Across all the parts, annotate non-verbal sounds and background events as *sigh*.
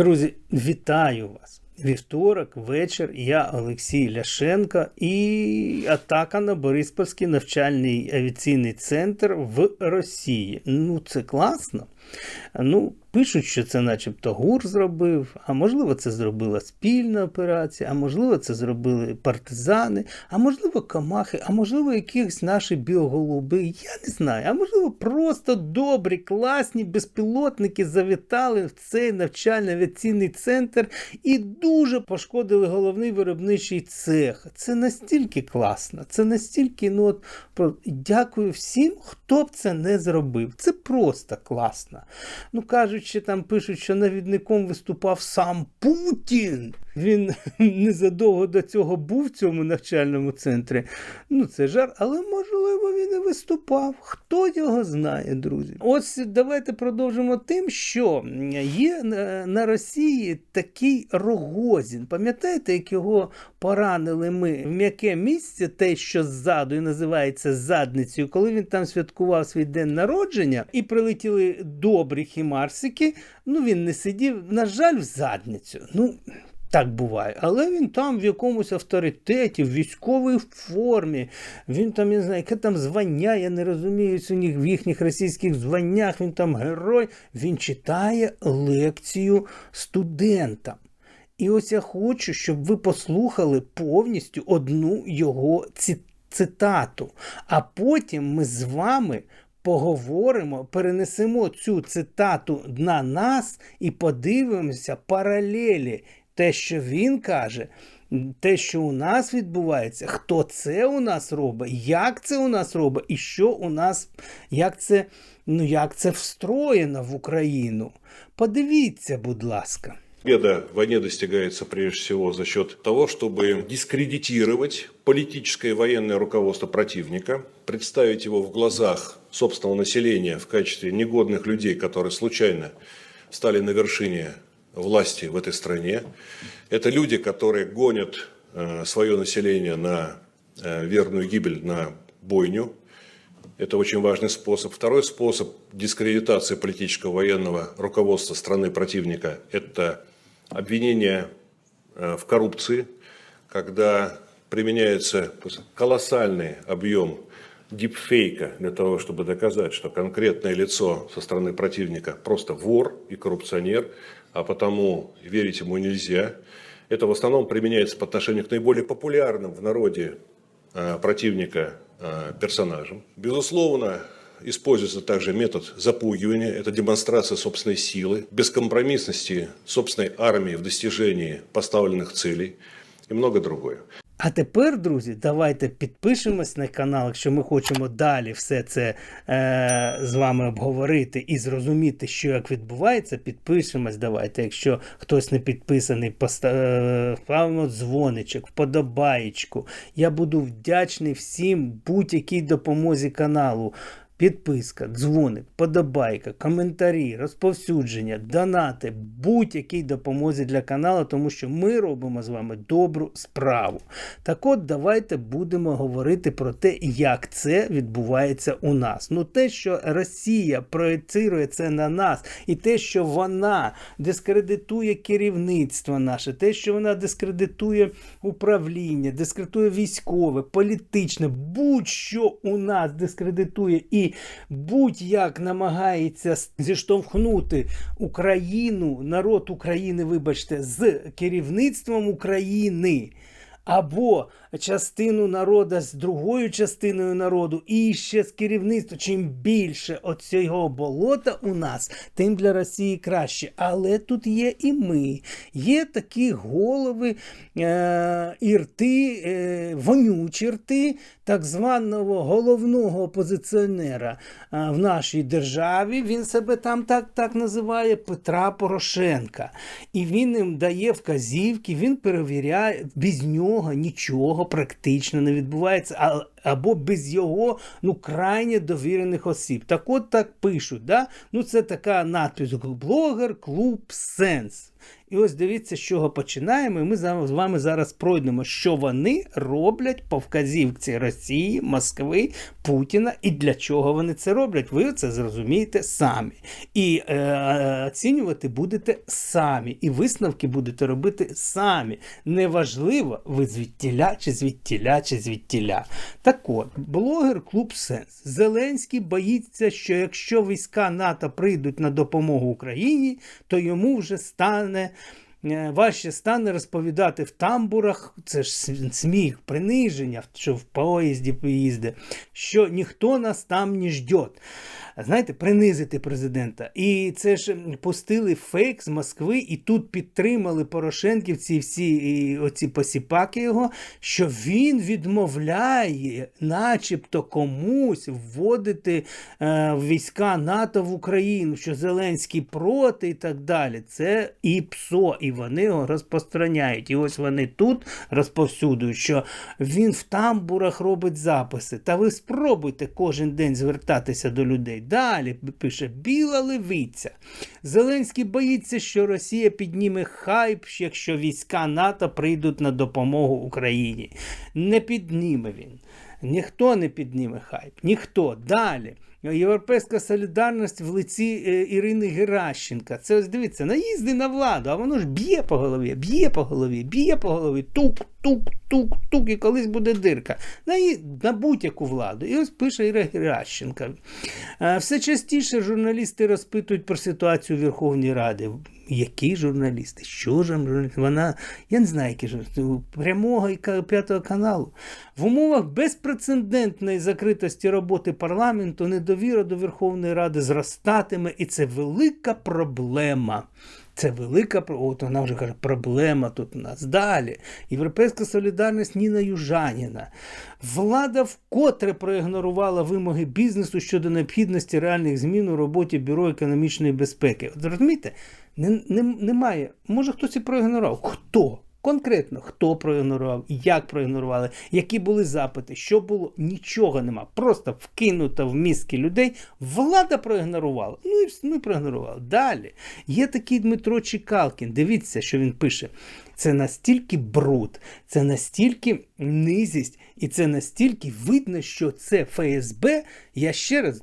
Друзі, вітаю вас! Вівторок, вечір. Я Олексій Ляшенко і атака на Бориспольський навчальний авіаційний центр в Росії. Ну, це класно. Ну, пишуть, що це начебто ГУР зробив, а можливо, це зробила спільна операція, а можливо, це зробили партизани, а можливо, камахи, а можливо, якихось наші біоголуби. Я не знаю. А можливо, просто добрі, класні безпілотники завітали в цей навчальний авіаційний центр і дуже пошкодили головний виробничий цех. Це настільки класно, це настільки, ну от дякую всім, хто б це не зробив. Це просто класно. Ну кажуть, там пишуть, що навідником виступав сам Путін. Він *laughs* незадовго до цього був в цьому навчальному центрі. Ну, це жар, але можливо він і виступав. Хто його знає, друзі? Ось давайте продовжимо тим, що є на- Росії такий Рогозін. Пам'ятаєте, як його поранили ми в м'яке місце, те, що ззаду і називається задницею, коли він там святкував свій день народження і прилетіли добрі хімарсики. Ну він не сидів, на жаль, в задницю. Ну. Так буває, але він там в якомусь авторитеті, в військовій формі. Він там, я не знаю, яке там звання, я не розумію в їхніх російських званнях, він там герой. Він читає лекцію студентам. І ось я хочу, щоб ви послухали повністю одну його цитату. А потім ми з вами поговоримо, перенесемо цю цитату на нас і подивимося паралелі. Те, що він каже, те, що у нас відбувається, хто це у нас робить, як це у нас робить, і що у нас, як це, ну, як це встроєно в Україну. Подивіться, будь ласка. Победа в войне достигается прежде всего за счет того, чтобы дискредитировать политическое и военное руководство противника, представить его в глазах собственного населения в качестве негодных людей, которые случайно стали на вершине власти в этой стране. Это люди, которые гонят э, свое население на э, верную гибель, на бойню. Это очень важный способ. Второй способ дискредитации политического военного руководства страны противника – это обвинение э, в коррупции, когда применяется колоссальный объем дипфейка для того, чтобы доказать, что конкретное лицо со стороны противника просто вор и коррупционер, а потому верить ему нельзя. Это в основном применяется по отношению к наиболее популярным в народе э, противника э, персонажам. Безусловно, используется также метод запугивания, это демонстрация собственной силы, бескомпромиссности собственной армии в достижении поставленных целей и много другое. А тепер, друзі, давайте підпишемось на канал, якщо ми хочемо далі все це е, з вами обговорити і зрозуміти, що як відбувається, підпишемось. Давайте. Якщо хтось не підписаний, поста- е, дзвоничок, вподобаєчку. Я буду вдячний всім будь-якій допомозі каналу. Підписка, дзвоник, подобайка, коментарі, розповсюдження, донати, будь-якій допомозі для каналу, тому що ми робимо з вами добру справу. Так от давайте будемо говорити про те, як це відбувається у нас. Ну, те, що Росія проєцирує це на нас, і те, що вона дискредитує керівництво наше, те, що вона дискредитує управління, дискредитує військове, політичне, будь-що у нас дискредитує і будь-як намагається зіштовхнути Україну, народ України, вибачте, з керівництвом України. Або частину народу з другою частиною народу, і ще з керівництва. Чим більше оцього болота у нас, тим для Росії краще. Але тут є і ми. Є такі голови е- і рти, е- вонючі рти так званого головного опозиціонера е, в нашій державі. Він себе там так, так називає Петра Порошенка. І він їм дає вказівки, він перевіряє, без нього нічого практично не відбувається. Або без його ну крайне довірених осіб. Так от так пишуть. Да? Ну це така надпись блогер, клуб Сенс. І ось дивіться, з чого починаємо. І ми з вами зараз пройдемо, що вони роблять по вказівці Росії, Москви, Путіна і для чого вони це роблять. Ви це зрозумієте самі. І е, оцінювати будете самі. І висновки будете робити самі. Неважливо, ви звідтіля чи звідтіля чи звідтіля. Так от, блогер Клуб Сенс. Зеленський боїться, що якщо війська НАТО прийдуть на допомогу Україні, то йому вже стане. е, Важче стане розповідати в тамбурах, це ж сміх, приниження, що в поїзді поїзде, що ніхто нас там не ждет. Знаєте, принизити президента. І це ж пустили фейк з Москви, і тут підтримали Порошенківці всі і оці посіпаки його, що він відмовляє, начебто комусь вводити е, війська НАТО в Україну, що Зеленський проти і так далі. Це і ПСО, і вони його розпространяють. І ось вони тут розповсюдують, що він в тамбурах робить записи. Та ви спробуйте кожен день звертатися до людей. Далі пише Біла левиця. Зеленський боїться, що Росія підніме хайп, якщо війська НАТО прийдуть на допомогу Україні. Не підніме він. Ніхто не підніме хайп. Ніхто. Далі. Європейська солідарність в лиці е, Ірини Геращенка. Це ось дивіться, наїзди на владу, а воно ж б'є по голові, б'є по голові, б'є по голові, тук, тук, тук, тук, і колись буде дирка. На, на будь-яку владу. І ось пише Іра Геращенка. Е, Все частіше журналісти розпитують про ситуацію в Верховній Раді. Які журналісти? Що ж? Вона, я не знаю, які журналісти, прямого п'ятого каналу. В умовах безпрецедентної закритості роботи парламенту недовіра до Верховної Ради зростатиме, і це велика проблема. Це велика от вона вже каже, проблема тут у нас. Далі. Європейська солідарність Ніна Южаніна. Влада вкотре проігнорувала вимоги бізнесу щодо необхідності реальних змін у роботі Бюро економічної безпеки. От розумієте, немає. Може хтось і проігнорував. Хто? Конкретно, хто проігнорував, як проігнорували, які були запити, що було, нічого нема. Просто вкинуто в мізки людей. Влада проігнорувала. Ну і, вс- ну і проігнорувала. Далі. Є такий Дмитро Чекалкін. Дивіться, що він пише. Це настільки бруд, це настільки низість, і це настільки видно, що це ФСБ. Я ще раз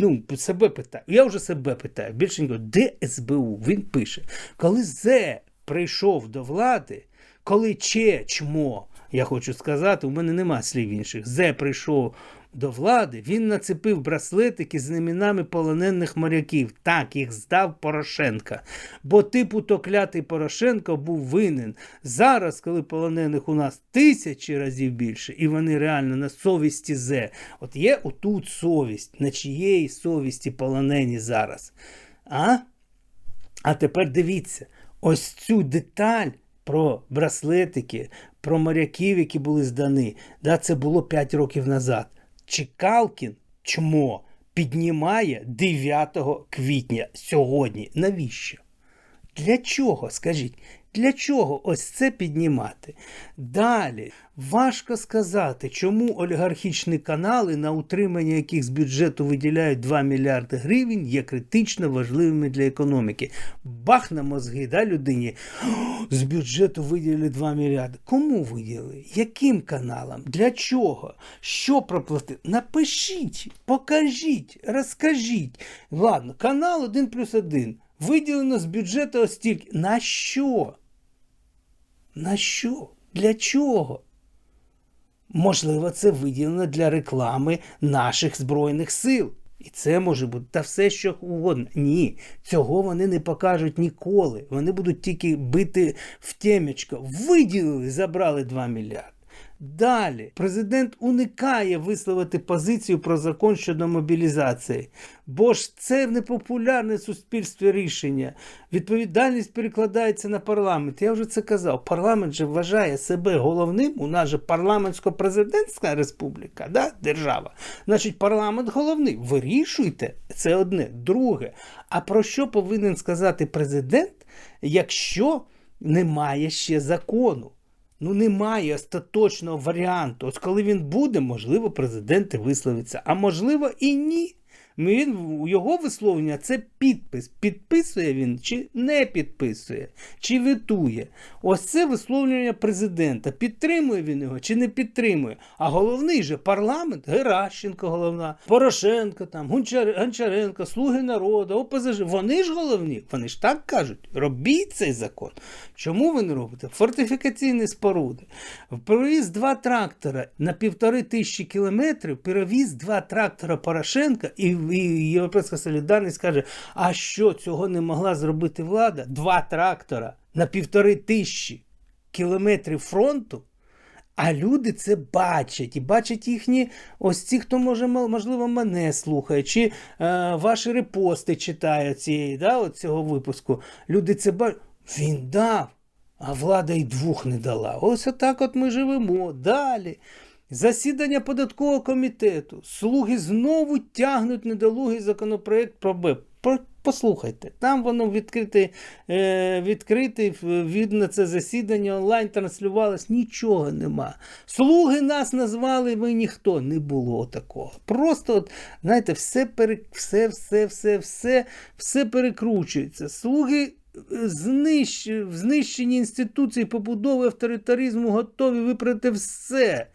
ну, себе питаю. Я вже себе питаю. Більше нікого, де СБУ? Він пише, коли Зе прийшов до влади, коли Че чмо, я хочу сказати, у мене нема слів інших. Зе прийшов до влади, він нацепив браслетики з іменами полонених моряків. Так, їх здав Порошенка. Бо типу то клятий Порошенко був винен. Зараз, коли полонених у нас тисячі разів більше, і вони реально на совісті зе. От є отут совість, на чиєї совісті полонені зараз. А? А тепер дивіться, ось цю деталь про браслетики, про моряків, які були здані. Да, це було 5 років назад. Чекалкін чмо піднімає 9 квітня сьогодні. Навіщо? Для чого, скажіть? Для чого ось це піднімати? Далі важко сказати, чому олігархічні канали, на утримання яких з бюджету виділяють 2 мільярди гривень, є критично важливими для економіки. Бах на мозги, да, людині. З бюджету виділили 2 мільярди. Кому виділили? Яким каналам? Для чого? Що проплатили? Напишіть, покажіть, розкажіть. Ладно, канал 1 плюс 1. Виділено з бюджету ось стільки. На що? На що? Для чого? Можливо, це виділено для реклами наших Збройних сил. І це може бути та все, що угодно. Ні, цього вони не покажуть ніколи. Вони будуть тільки бити в темечко. Виділили, забрали 2 мільярди. Далі президент уникає висловити позицію про закон щодо мобілізації, бо ж це непопулярне суспільстві рішення. Відповідальність перекладається на парламент. Я вже це казав. Парламент же вважає себе головним. У нас же парламентсько-президентська республіка, да? держава. Значить, парламент головний. Вирішуйте. Це одне. Друге. А про що повинен сказати президент, якщо немає ще закону? Ну, немає остаточного варіанту. Ось коли він буде, можливо, президент і висловиться, а можливо і ні. Він, у його висловлення це підпис. Підписує він чи не підписує, чи витує. Ось це висловлювання президента. Підтримує він його чи не підтримує. А головний же парламент Геращенко головна, Порошенко, там, Гончар... Гончаренко, Слуги народу, ОПЗЖ. Вони ж головні. Вони ж так кажуть. Робіть цей закон. Чому ви не робите? Фортифікаційні споруди. Перевіз два трактора на півтори тисячі кілометрів, перевіз два трактора Порошенка, і, і Європейська солідарність каже: а що цього не могла зробити влада? Два трактора на півтори тисячі кілометрів фронту. А люди це бачать, і бачать їхні, ось ці, хто може, можливо, мене слухає, чи е, ваші репости читає цієї, да, цього випуску. Люди це бачать. Він дав, а влада й двох не дала. Ось отак от ми живемо. Далі. Засідання податкового комітету. Слуги знову тягнуть недолугий законопроект про БЕП. Послухайте, там воно відкрите, е, відкрите, від на це засідання онлайн транслювалось, нічого нема. Слуги нас назвали, ми ніхто. Не було такого. Просто, от, знаєте, все, пере, все, все, все, все, все перекручується. Слуги е, знищ, знищенні інституцій побудови авторитаризму готові виправити все.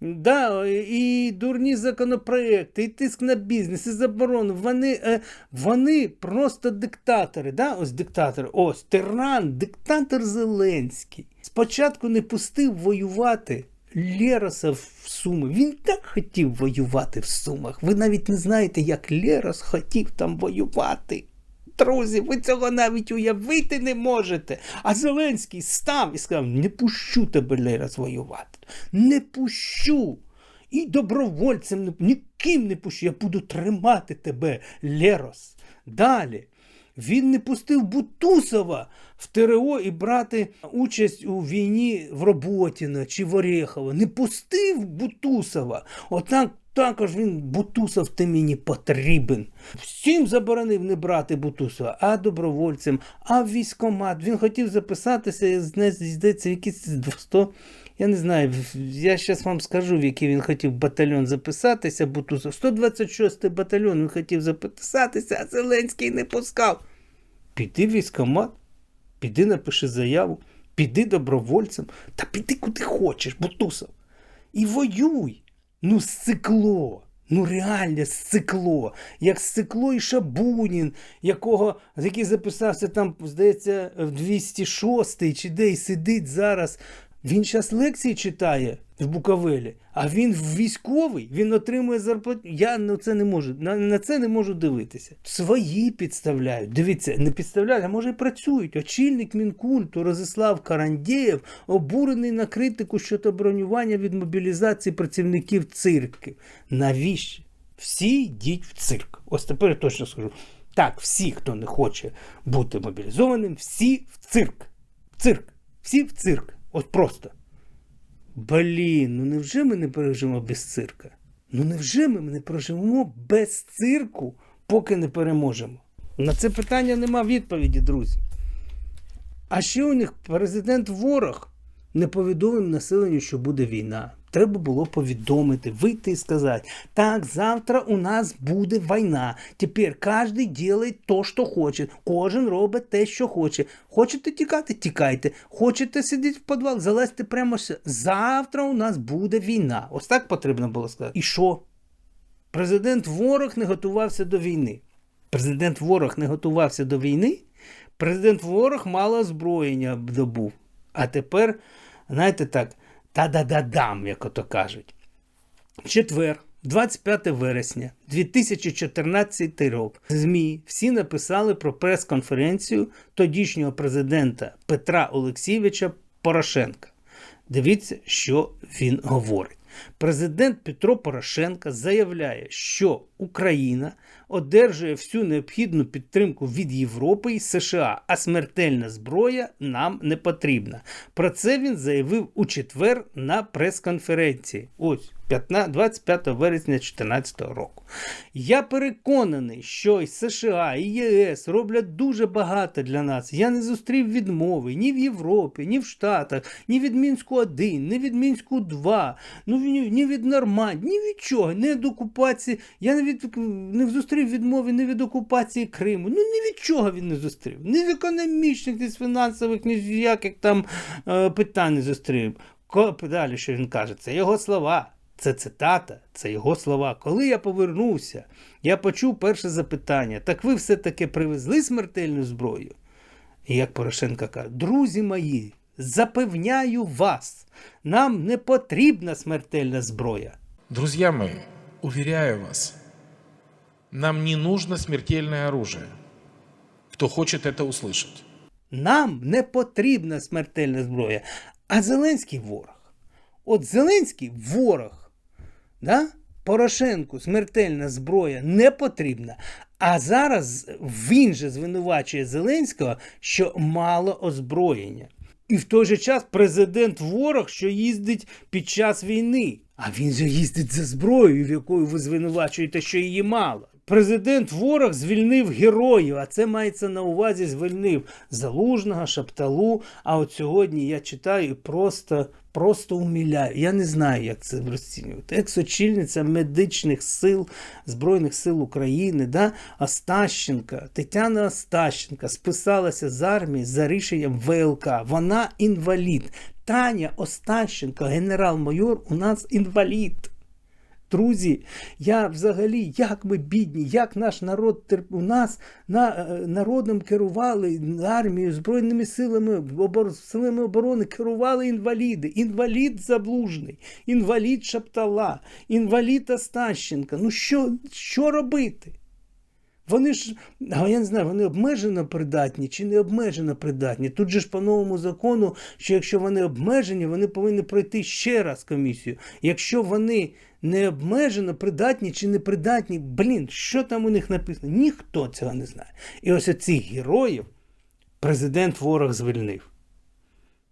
Да, і дурні законопроекти, і тиск на бізнес, і заборону. Вони, е, вони просто диктатори. Да? Ось диктатор, ось тиран, диктатор Зеленський. Спочатку не пустив воювати Лероса в Суми. Він так хотів воювати в Сумах. Ви навіть не знаєте, як Лерос хотів там воювати. Друзі, ви цього навіть уявити не можете. А Зеленський став і сказав: не пущу тебе Лерос воювати. Не пущу. І добровольцем ніким не пущу. Я буду тримати тебе, Лерос. Далі. Він не пустив Бутусова в ТРО і брати участь у війні в Роботіна чи в Орєхово. Не пустив Бутусова. Отак також він Бутусов ти мені потрібен. Всім заборонив не брати Бутусова, а добровольцем, а військомат. Він хотів записатися, здається, в якісь 100, я не знаю, я зараз вам скажу, в який він хотів батальйон записатися, Бутусов. 126-й батальйон він хотів записатися, а Зеленський не пускав. Піди військомат, піди напиши заяву, піди добровольцем, та піди куди хочеш, Бутусов. І воюй. Ну, сцикло. Ну, реальне сцикло. Як сцикло і Шабунін, якого, який записався там, здається, в 206 чи де і сидить зараз. Він зараз лекції читає в Буковелі, а він військовий, він отримує зарплату. Я на це не можу, на, на це не можу дивитися. Свої підставляють. Дивіться, не підставляють, а може і працюють. Очільник Мінкульту Розислав Карандєєв обурений на критику щодо бронювання від мобілізації працівників цирків. Навіщо? Всі йдіть в цирк. Ось тепер точно скажу. Так, всі, хто не хоче бути мобілізованим, всі в цирк. В цирк. Всі в цирк. От просто. Блін, ну невже ми не переживемо без цирка? Ну невже ми не проживемо без цирку, поки не переможемо? На це питання нема відповіді, друзі. А ще у них президент ворог не повідомив населенню, що буде війна. Треба було повідомити, вийти і сказати: так, завтра у нас буде війна. Тепер кожен робить то, що хоче. Кожен робить те, що хоче. Хочете тікати, тікайте. Хочете сидіти в підвал, залазьте прямо. с- Завтра у нас буде війна. Ось так потрібно було сказати. І що? Президент ворог не готувався до війни. Президент ворог не готувався до війни. Президент ворог мало озброєння добув. А тепер, знаєте так, та-да-да-дам, як ото кажуть. Четвер, 25 вересня 2014 рік, ЗМІ всі написали про прес-конференцію тодішнього президента Петра Олексійовича Порошенка. Дивіться, що він говорить. Президент Петро Порошенко заявляє, що Україна одержує всю необхідну підтримку від Європи і США, а смертельна зброя нам не потрібна. Про це він заявив у четвер на прес-конференції. Ось 15 25 вересня 2014 року. Я переконаний, що і США і ЄС роблять дуже багато для нас. Я не зустрів відмови ні в Європі, ні в Штатах, ні від Мінську 1, ні від Мінську 2, ну ні, від Нормандії, ні від чого, ні від окупації. Я не, від, не зустрів відмови ні від окупації Криму. Ну ні від чого він не зустрів. Ні з економічних, ні з фінансових, ні з яких там е, питань не зустрів. Ко- Далі, що він каже, це його слова. Це цитата, це його слова. Коли я повернувся, я почув перше запитання: так ви все-таки привезли смертельну зброю? І як Порошенко каже, друзі мої, запевняю вас, нам не потрібна смертельна зброя. Друзья мои, уверяю вас, нам не нужно смертельное оружие. Кто хочет это услышать? Нам не потрібна смертельна зброя. А Зеленський ворог. От Зеленський ворог. Да? Порошенку смертельна зброя не потрібна. А зараз він же звинувачує Зеленського, що мало озброєння. І в той же час президент ворог, що їздить під час війни. А він же їздить за зброєю, в якою ви звинувачуєте, що її мало. Президент ворог звільнив героїв, а це мається на увазі звільнив Залужного, Шапталу. А от сьогодні я читаю просто, просто уміляю. Я не знаю, як це розцінювати. Екс-очільниця медичних сил Збройних сил України, да? Остащенка, Тетяна Остащенка списалася з армії за рішенням ВЛК. Вона інвалід. Таня Остащенко, генерал-майор, у нас інвалід. Друзі, я взагалі, як ми бідні, як наш народ терп... у нас на, е, народом керували армією, Збройними силами, обор... силами оборони керували інваліди. Інвалід заблужний, інвалід Шаптала, інвалід Остащенка. Ну що, що робити? Вони ж, а я не знаю, вони обмежено придатні чи не обмежено придатні. Тут же ж по новому закону, що якщо вони обмежені, вони повинні пройти ще раз комісію. Якщо вони не обмежено придатні чи непридатні. блін, що там у них написано? Ніхто цього не знає. І ось цих героїв президент ворог звільнив.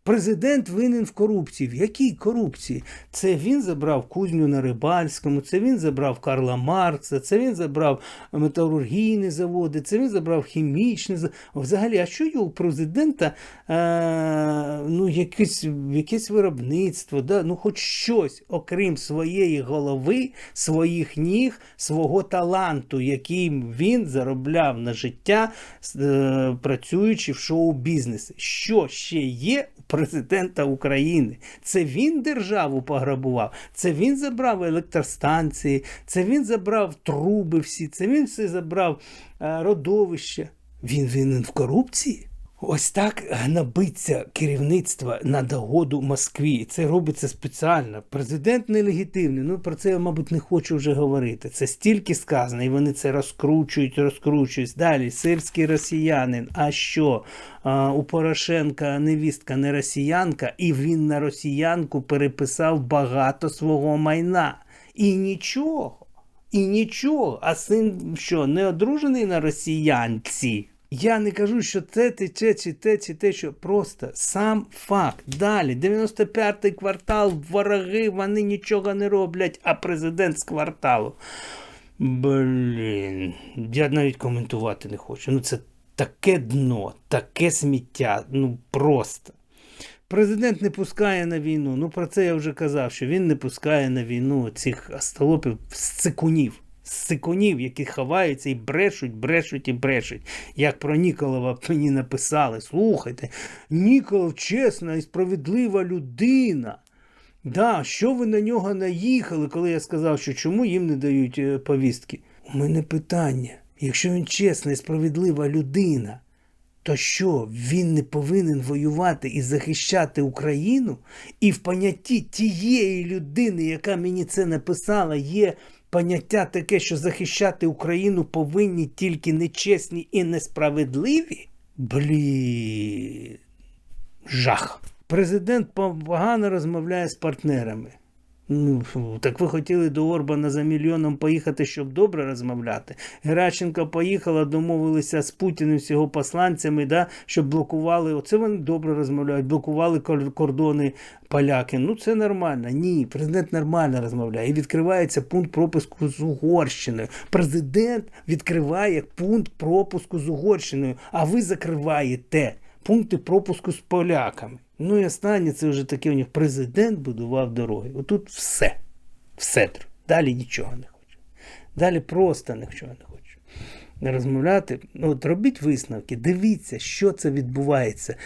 Президент винен в корупції. В якій корупції? Це він забрав кузню на Рибальському, це він забрав Карла Маркса, це він забрав металургійні заводи, це він забрав хімічні заводи. Взагалі, а що є у президента е, ну, якесь, якесь виробництво, да? ну, хоч щось, окрім своєї голови, своїх ніг, свого таланту, яким він заробляв на життя, е, працюючи в шоу-бізнесі. Що ще є президента України? Це він державу пограбував, це він забрав електростанції, це він забрав труби всі, це він все забрав е, родовище. Він винен в корупції? Ось так гнобиться керівництво на догоду Москві. Це робиться спеціально. Президент нелегітимний. Ну про це я, мабуть, не хочу вже говорити. Це стільки сказано, і вони це розкручують, розкручують. Далі сирський росіянин. А що? А, у Порошенка невістка не росіянка, і він на росіянку переписав багато свого майна. І нічого. І нічого. А син що, не одружений на росіянці? Я не кажу, що це тече, чи те, чи те, що просто сам факт. Далі, 95-й квартал, вороги, вони нічого не роблять, а президент з кварталу. Блін, я навіть коментувати не хочу. Ну це таке дно, таке сміття, ну просто. Президент не пускає на війну. Ну про це я вже казав, що він не пускає на війну цих остолопів сцикунів. Сикунів, які ховаються і брешуть, брешуть і брешуть. Як про Ніколова мені написали. Слухайте, Ніколов чесна і справедлива людина. Да, що ви на нього наїхали, коли я сказав, що чому їм не дають е, повістки? У мене питання. Якщо він чесна і справедлива людина, то що він не повинен воювати і захищати Україну? І в понятті тієї людини, яка мені це написала, є поняття таке, що захищати Україну повинні тільки нечесні і несправедливі? Блін. Жах. Президент погано розмовляє з партнерами. Ну, так ви хотіли до Орбана за мільйоном поїхати, щоб добре розмовляти. Геращенко поїхала, домовилися з Путіним, з його посланцями, да, щоб блокували. Оце вони добре розмовляють, блокували кор- кордони поляки. Ну це нормально. Ні, президент нормально розмовляє. І відкривається пункт пропуску з Угорщиною. Президент відкриває пункт пропуску з Угорщиною, а ви закриваєте пункти пропуску з поляками. Ну і останнє, це вже таке у них президент будував дороги. Отут все. Все. Далі нічого не хочу. Далі просто нічого не хочу. Розмовляти, ну, от робіть висновки, дивіться, що це відбувається.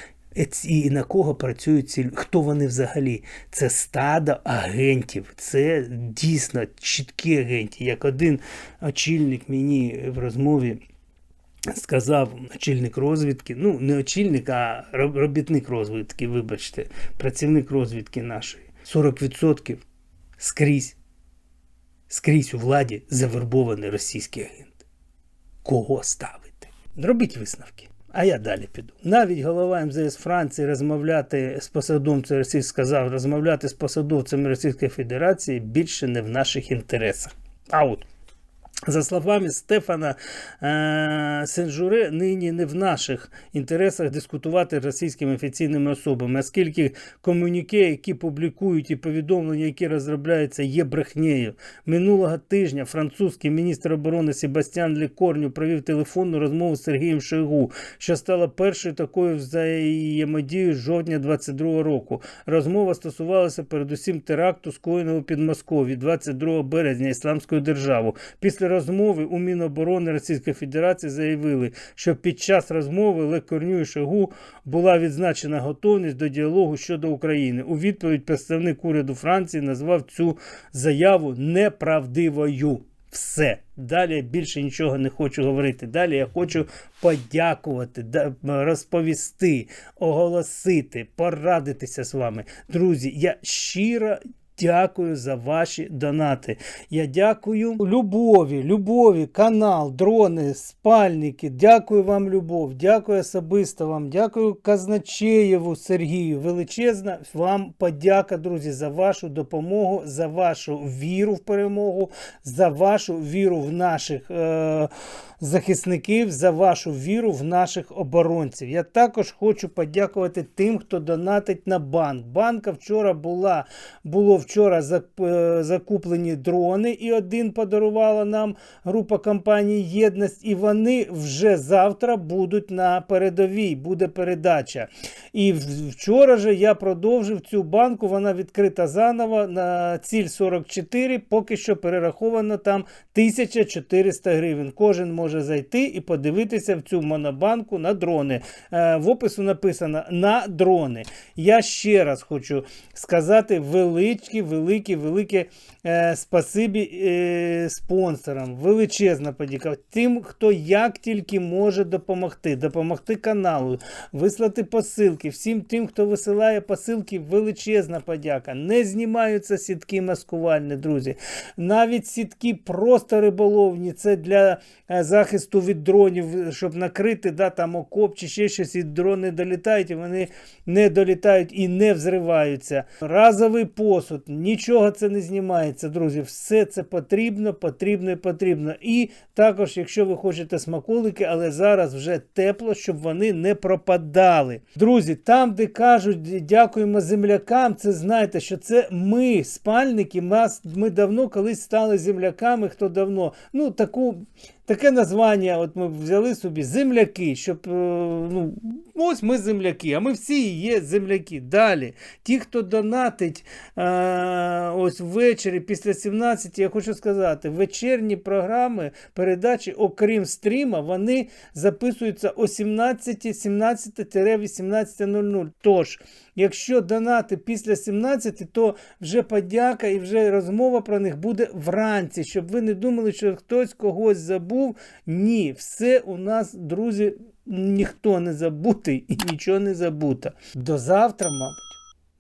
І на кого працюють ці хто вони взагалі? Це стадо агентів, це дійсно чіткі агенти. Як один очільник мені в розмові сказав очільник розвідки, ну не очільник, а робітник розвідки, вибачте, працівник розвідки нашої. 40% скрізь, скрізь у владі завербовані російські агенти. Кого ставити? Робіть висновки. А я далі піду. Навіть голова МЗС Франції розмовляти з посадовцем Росії сказав, розмовляти з посадовцями Російської Федерації більше не в наших інтересах. Аут. За словами Стефана е, Сенжуре, нині не в наших інтересах дискутувати з російськими офіційними особами, оскільки комуніке, які публікують і повідомлення, які розробляються, є брехнею. Минулого тижня французький міністр оборони Себастьян Лікорню провів телефонну розмову з Сергієм Шойгу, що стала першою такою взаємодією з жовтня 22 року. Розмова стосувалася передусім теракту, скоєного у Підмосков'ї 22 березня Ісламською державою. Після розмови у Міноборони Російської Федерації заявили, що під час розмови Ле Корню і Шойгу була відзначена готовність до діалогу щодо України. У відповідь представник уряду Франції назвав цю заяву неправдивою. Все. Далі більше нічого не хочу говорити. Далі я хочу подякувати, розповісти, оголосити, порадитися з вами. Друзі, я щиро дякую за ваші донати. Я дякую Любові, Любові, канал, дрони, спальники. Дякую вам, Любов. Дякую особисто вам. Дякую Казначеєву Сергію. Величезна вам подяка, друзі, за вашу допомогу, за вашу віру в перемогу, за вашу віру в наших. Е- захисників за вашу віру в наших оборонців. Я також хочу подякувати тим, хто донатить на банк. Банка вчора була, було вчора зак- е, закуплені дрони, і один подарувала нам група компаній Єдність, і вони вже завтра будуть на передовій, буде передача. І вчора же я продовжив цю банку, вона відкрита заново на ціль 44, поки що перераховано там 1400 гривень. Кожен може зайти і подивитися в цю монобанку на дрони. Е, в опису написано на дрони. Я ще раз хочу сказати великі, великі, велике е, спасибі е, спонсорам. Величезна подяка тим, хто як тільки може допомогти, допомогти каналу, вислати посилки. Всім тим, хто висилає посилки, величезна подяка. Не знімаються сітки маскувальні, друзі. Навіть сітки просто риболовні. Це для е, захисту від дронів, щоб накрити да, там окоп чи ще щось, і дрони долітають, і вони не долітають і не взриваються. Разовий посуд, нічого це не знімається, друзі. Все це потрібно, потрібно і потрібно. І також, якщо ви хочете смаколики, але зараз вже тепло, щоб вони не пропадали. Друзі, там, де кажуть, дякуємо землякам, це знаєте, що це ми, спальники, ми давно колись стали земляками, хто давно. Ну, таку. Таке названня, от ми взяли собі земляки, щоб е, ну, ось ми земляки, а ми всі є земляки. Далі. Ті, хто донатить е, ось ввечері після 17, я хочу сказати, вечірні програми, передачі, окрім стріма, вони записуються о 17, 17-18.00. Тож, якщо донати після 17, то вже подяка і вже розмова про них буде вранці, щоб ви не думали, що хтось когось забув. Ні, все у нас, друзі, ніхто не забутий і нічого не забуто. До завтра, мабуть.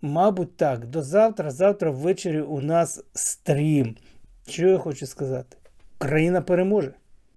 Мабуть, так. До завтра. Завтра ввечері у нас стрім. Що я хочу сказати? Україна переможе.